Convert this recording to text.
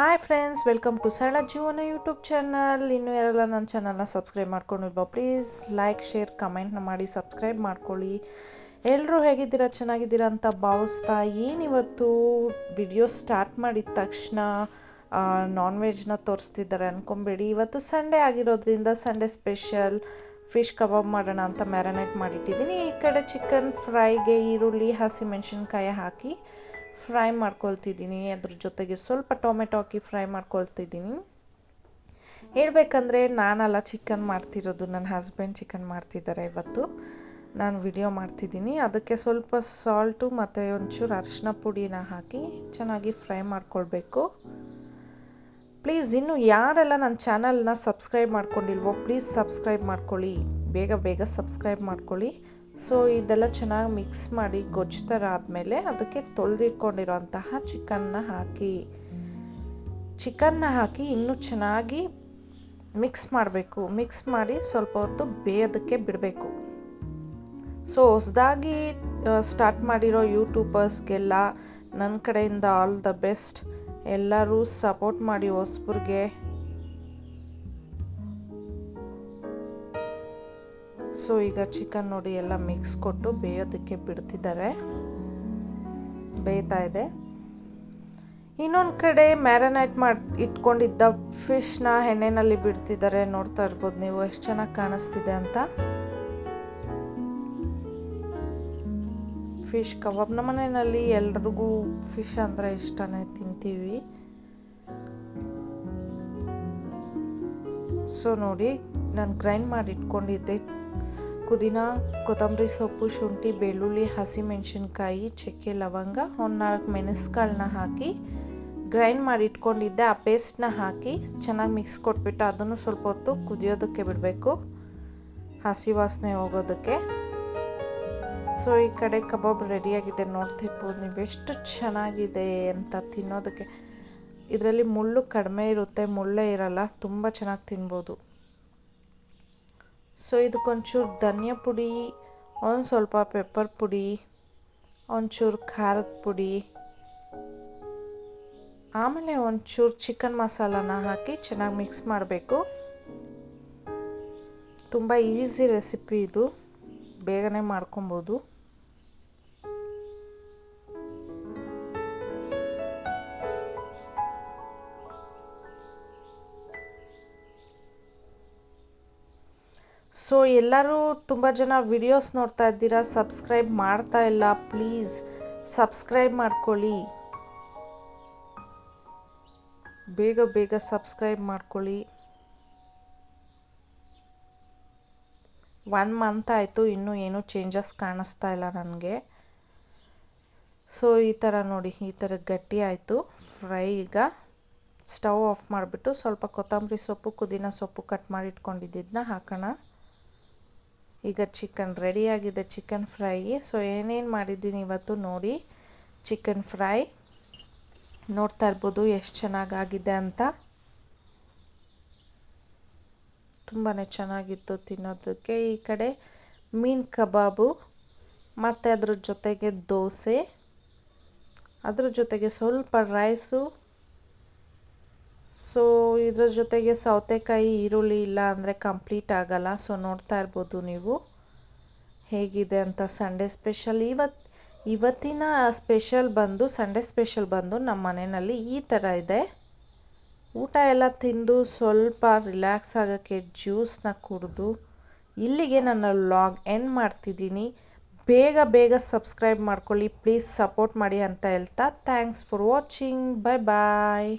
Hi friends welcome to ಸರಳ ಜೀವನ YouTube channel ಇನ್ನೂ ಯಾರೆಲ್ಲ ನನ್ನ ಚಾನಲ್ನ ಸಬ್ಸ್ಕ್ರೈಬ್ ಮಾಡ್ಕೊಂಡಿಲ್ವಾ ಪ್ಲೀಸ್ ಲೈಕ್ ಶೇರ್ ಕಮೆಂಟ್ನ ಮಾಡಿ ಸಬ್ಸ್ಕ್ರೈಬ್ ಮಾಡ್ಕೊಳ್ಳಿ. ಎಲ್ಲರೂ ಹೇಗಿದ್ದೀರಾ, ಚೆನ್ನಾಗಿದ್ದೀರಾ ಅಂತ ಭಾವಿಸ್ತಾ ಏನಿವತ್ತು ವಿಡಿಯೋ ಸ್ಟಾರ್ಟ್ ಮಾಡಿದ ತಕ್ಷಣ ನಾನ್ ವೆಜ್ನ ತೋರಿಸ್ತಿದ್ದಾರೆ ಅಂದ್ಕೊಂಬೇಡಿ ಇವತ್ತು ಸಂಡೇ ಆಗಿರೋದ್ರಿಂದ ಸಂಡೇ ಸ್ಪೆಷಲ್ ಫಿಶ್ ಕಬಾಬ್ ಮಾಡೋಣ ಅಂತ ಮ್ಯಾರಿನೇಟ್ ಮಾಡಿಟ್ಟಿದ್ದೀನಿ. ಈ ಕಡೆ ಚಿಕನ್ ಫ್ರೈಗೆ ಈರುಳ್ಳಿ ಹಸಿಮೆಣ್ಸಿನ್ಕಾಯಿ ಹಾಕಿ ಫ್ರೈ ಮಾಡ್ಕೊಳ್ತಿದ್ದೀನಿ. ಅದ್ರ ಜೊತೆಗೆ ಸ್ವಲ್ಪ ಟೊಮೆಟೊ ಹಾಕಿ ಫ್ರೈ ಮಾಡ್ಕೊಳ್ತಿದ್ದೀನಿ. ಹೇಳಬೇಕಂದ್ರೆ ನಾನಲ್ಲ ಚಿಕನ್ ಮಾಡ್ತಿರೋದು. ನನ್ನ ಹಸ್ಬೆಂಡ್ ಚಿಕನ್ ಮಾಡ್ತಿದ್ದಾರೆ ಇವತ್ತು. ನಾನು ವಿಡಿಯೋ ಮಾಡ್ತಿದ್ದೀನಿ. ಅದಕ್ಕೆ ಸ್ವಲ್ಪ ಸಾಲ್ಟು ಮತ್ತು ಒಂಚೂರು ಅರಿಶಿನ ಪುಡಿನ ಹಾಕಿ ಚೆನ್ನಾಗಿ ಫ್ರೈ ಮಾಡ್ಕೊಳ್ಬೇಕು. ಪ್ಲೀಸ್, ಇನ್ನು ಯಾರೆಲ್ಲ ನನ್ನ ಚಾನಲ್ನ ಸಬ್ಸ್ಕ್ರೈಬ್ ಮಾಡ್ಕೊಂಡಿಲ್ವೋ, ಪ್ಲೀಸ್ ಸಬ್ಸ್ಕ್ರೈಬ್ ಮಾಡ್ಕೊಳ್ಳಿ. ಬೇಗ ಬೇಗ ಸಬ್ಸ್ಕ್ರೈಬ್ ಮಾಡ್ಕೊಳ್ಳಿ. ಸೊ, ಇದೆಲ್ಲ ಚೆನ್ನಾಗಿ ಮಿಕ್ಸ್ ಮಾಡಿ ಗೊಜ್ಜು ಆದಮೇಲೆ ಅದಕ್ಕೆ ತೊಳೆದಿಟ್ಕೊಂಡಿರೋಂತಹ ಚಿಕನ್ನ ಹಾಕಿ. ಚಿಕನ್ನ ಹಾಕಿ ಇನ್ನೂ ಚೆನ್ನಾಗಿ ಮಿಕ್ಸ್ ಮಾಡಬೇಕು. ಮಿಕ್ಸ್ ಮಾಡಿ ಸ್ವಲ್ಪ ಹೊತ್ತು ಬೇಯೋದಕ್ಕೆ ಬಿಡಬೇಕು. ಸೊ, ಹೊಸದಾಗಿ ಸ್ಟಾರ್ಟ್ ಮಾಡಿರೋ ಯೂಟ್ಯೂಬರ್ಸ್ಗೆಲ್ಲ ನನ್ನ ಕಡೆಯಿಂದ ಆಲ್ ದ ಬೆಸ್ಟ್ ಎಲ್ಲರೂ ಸಪೋರ್ಟ್ ಮಾಡಿ ಹೊಸಬ್ರಿಗೆ. ಸೊ ಈಗ ಚಿಕನ್ ನೋಡಿ ಎಲ್ಲ ಮಿಕ್ಸ್ ಕೊಟ್ಟು ಬೇಯೋದಕ್ಕೆ ಬಿಡ್ತಿದ್ದಾರೆ. ಬೇಯ್ತಾ ಇದೆ. ಇನ್ನೊಂದು ಕಡೆ ಮ್ಯಾರಿನೇಟ್ ಮಾಡಿ, ಇಟ್ಕೊಂಡಿದ್ದ ಫಿಶ್ನ ಎಣ್ಣೆನಲ್ಲಿ ಬಿಡ್ತಿದ್ದಾರೆ. ನೋಡ್ತಾ ಇರ್ಬೋದು ನೀವು ಎಷ್ಟು ಚೆನ್ನಾಗಿ ಕಾಣಿಸ್ತಿದೆ ಅಂತ. ಫಿಶ್ ಕಬಾಬ್ ನಮ್ಮ ಮನೆಯಲ್ಲಿ ಎಲ್ರಿಗೂ ಫಿಶ್ ಅಂದರೆ ಇಷ್ಟನೇ ತಿಂತೀವಿ. ಸೊ ನೋಡಿ, ನಾನು ಗ್ರೈಂಡ್ ಮಾಡಿ ಇಟ್ಕೊಂಡಿದ್ದೆ. ಪುದೀನ ಕೊತ್ತಂಬರಿ ಸೊಪ್ಪು, ಶುಂಠಿ, ಬೆಳ್ಳುಳ್ಳಿ ಹಸಿಮೆಣಸಿನ್ಕಾಯಿ ಚಕ್ಕೆ ಲವಂಗ ಒಂದು ನಾಲ್ಕು ಮೆಣಸುಗಳನ್ನ ಹಾಕಿ ಗ್ರೈಂಡ್ ಮಾಡಿ ಇಟ್ಕೊಂಡಿದ್ದೆ ಆ ಪೇಸ್ಟ್ನ ಹಾಕಿ ಚೆನ್ನಾಗಿ ಮಿಕ್ಸ್ ಕೊಟ್ಬಿಟ್ಟು ಅದನ್ನು ಸ್ವಲ್ಪ ಹೊತ್ತು ಕುದಿಯೋದಕ್ಕೆ ಬಿಡಬೇಕು. ಹಸಿ ವಾಸನೆ ಹೋಗೋದಕ್ಕೆ. ಸೊ, ಈ ಕಡೆ ಕಬಾಬ್ ರೆಡಿಯಾಗಿದೆ. ನೋಡ್ತಿರ್ಬೋದು ನೀವು ಎಷ್ಟು ಚೆನ್ನಾಗಿದೆ ಅಂತ ತಿನ್ನೋದಕ್ಕೆ. ಇದರಲ್ಲಿ ಮುಳ್ಳು ಕಡಿಮೆ ಇರುತ್ತೆ, ಮುಳ್ಳೇ ಇರಲ್ಲ, ತುಂಬ ಚೆನ್ನಾಗಿ ತಿನ್ಬೋದು. ಸೊ ಇದಕ್ಕೊಂಚೂರು ಧನಿಯಾ ಪುಡಿ, ಒಂದು ಸ್ವಲ್ಪ ಪೆಪ್ಪರ್ ಪುಡಿ, ಒಂಚೂರು ಖಾರದ ಪುಡಿ. ಆಮೇಲೆ ಒಂಚೂರು ಚಿಕನ್ ಮಸಾಲಾನ ಹಾಕಿ ಚೆನ್ನಾಗಿ ಮಿಕ್ಸ್ ಮಾಡಬೇಕು. ತುಂಬ ಈಸಿ ರೆಸಿಪಿ ಇದು. ಬೇಗನೆ ಮಾಡ್ಕೊಬೋದು. ಸೊ ಎಲ್ಲರೂ ತುಂಬ ಜನ ವಿಡಿಯೋಸ್ ನೋಡ್ತಾ ಇದ್ದೀರಾ ಸಬ್ಸ್ಕ್ರೈಬ್ ಮಾಡ್ತಾ ಇಲ್ಲ ಪ್ಲೀಸ್ ಸಬ್ಸ್ಕ್ರೈಬ್ ಮಾಡ್ಕೊಳ್ಳಿ. ಬೇಗ ಬೇಗ ಸಬ್ಸ್ಕ್ರೈಬ್ ಮಾಡ್ಕೊಳ್ಳಿ. ಒನ್ ಮಂತ್ ಆಯಿತು, ಇನ್ನೂ ಏನೂ ಚೇಂಜಸ್ ಕಾಣಿಸ್ತಾ ಇಲ್ಲ ನನಗೆ. ಸೊ ಈ ಥರ ನೋಡಿ, ಈ ಥರ ಗಟ್ಟಿ ಆಯಿತು ಫ್ರೈ ಈಗ. ಸ್ಟವ್ ಆಫ್ ಮಾಡಿಬಿಟ್ಟು ಸ್ವಲ್ಪ ಕೊತ್ತಂಬರಿ ಸೊಪ್ಪು, ಪುದೀನ ಸೊಪ್ಪು ಕಟ್ ಮಾಡಿ ಇಟ್ಕೊಂಡಿದ್ದನ್ನ ಹಾಕೋಣ. ಈಗ ಚಿಕನ್ ರೆಡಿಯಾಗಿದೆ ಚಿಕನ್ ಫ್ರೈ ಸೊ ಏನೇನು ಮಾಡಿದ್ದೀನಿ ಇವತ್ತು ನೋಡಿ. ಚಿಕನ್ ಫ್ರೈ ನೋಡ್ತಾ ಇರ್ಬೋದು ಎಷ್ಟು ಚೆನ್ನಾಗಾಗಿದೆ ಅಂತ. ತುಂಬಾ ಚೆನ್ನಾಗಿತ್ತು ತಿನ್ನೋದಕ್ಕೆ. ಈ ಕಡೆ ಮೀನು ಕಬಾಬು, ಮತ್ತು ಅದ್ರ ಜೊತೆಗೆ ದೋಸೆ. ಅದ್ರ ಜೊತೆಗೆ ಸ್ವಲ್ಪ ರೈಸು ಸೊ ಇದ್ರ ಜೊತೆಗೆ ಸೌತೆಕಾಯಿ, ಈರುಳ್ಳಿ ಇಲ್ಲ ಅಂದರೆ ಕಂಪ್ಲೀಟ್ ಆಗಲ್ಲ. ಸೊ ನೋಡ್ತಾ ಇರ್ಬೋದು ನೀವು. ಹೇಗಿದೆ ಅಂತ ಸಂಡೇ ಸ್ಪೆಷಲ್ ಇವತ್ತು ಇವತ್ತಿನ ಸ್ಪೆಷಲ್ ಬಂದು ಸಂಡೇ ಸ್ಪೆಷಲ್ ಬಂದು ನಮ್ಮ ಮನೆಯಲ್ಲಿ ಈ ಥರ ಇದೆ. ಊಟ ಎಲ್ಲ ತಿಂದು ಸ್ವಲ್ಪ ರಿಲ್ಯಾಕ್ಸ್ ಆಗೋಕ್ಕೆ ಜ್ಯೂಸ್ನ ಕುಡಿದು ಇಲ್ಲಿಗೆ ನನ್ನ ಲಾಗ್ ಎಂಡ್ ಮಾಡ್ತಿದ್ದೀನಿ. ಬೇಗ ಬೇಗ ಸಬ್ಸ್ಕ್ರೈಬ್ ಮಾಡ್ಕೊಳ್ಳಿ. ಪ್ಲೀಸ್ ಸಪೋರ್ಟ್ ಮಾಡಿ ಅಂತ ಹೇಳ್ತಾ thanks for watching bye bye